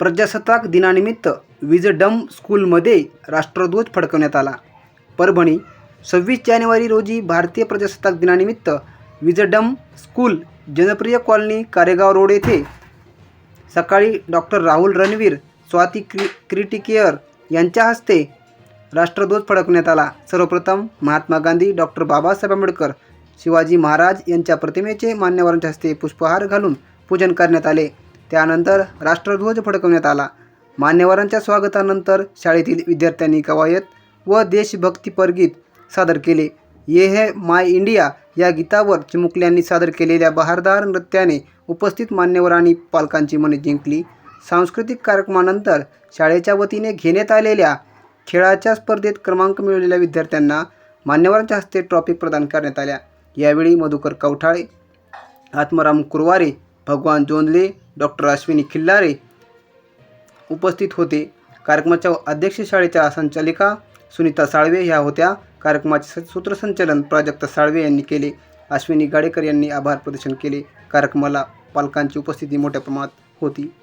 प्रजासत्ताक दिनानिमित्त विजडम स्कूलमध्ये राष्ट्रध्वज फडकवण्यात आला. परभणी सव्वीस जानेवारी रोजी भारतीय प्रजासत्ताक दिनानिमित्त wisdom school Janpriya colony Karegaon road येथे सकाळी डॉक्टर राहुल रणवीर स्वाती क्रि क्रिटिकेअर यांच्या हस्ते राष्ट्रध्वज फडकवण्यात आला. सर्वप्रथम महात्मा गांधी डॉक्टर बाबासाहेब आंबेडकर शिवाजी महाराज यांच्या प्रतिमेचे मान्यवरांच्या हस्ते पुष्पहार घालून पूजन करण्यात आले. त्यानंतर राष्ट्रध्वज फडकवण्यात आला. मान्यवरांच्या स्वागतानंतर शाळेतील विद्यार्थ्यांनी कवायत व देशभक्तीपर गीत सादर केले. ये है माय इंडिया या गीतावर चिमुकल्यांनी सादर केलेल्या बहारदार नृत्याने उपस्थित मान्यवर आणि पालकांची मने जिंकली. सांस्कृतिक कार्यक्रमानंतर शाळेच्या वतीने घेण्यात आलेल्या खेळाच्या स्पर्धेत क्रमांक मिळवलेल्या विद्यार्थ्यांना मान्यवरांच्या हस्ते ट्रॉफी प्रदान करण्यात आल्या. यावेळी मधुकर कवठाळे आत्माराम कुरवारे भगवान जोंधले डॉक्टर अश्विनी खिल्लारे उपस्थित होते. कार्यक्रमाच्या अध्यक्ष शाळेच्या संचालिका सुनीता साळवे ह्या होत्या. कार्यक्रमाचे स- सूत्रसंचालन प्राजक्ता साळवे यांनी केले. अश्विनी गाडेकर यांनी आभार प्रदर्शन केले. कार्यक्रमाला पालकांची उपस्थिती मोठ्या प्रमाणात होती.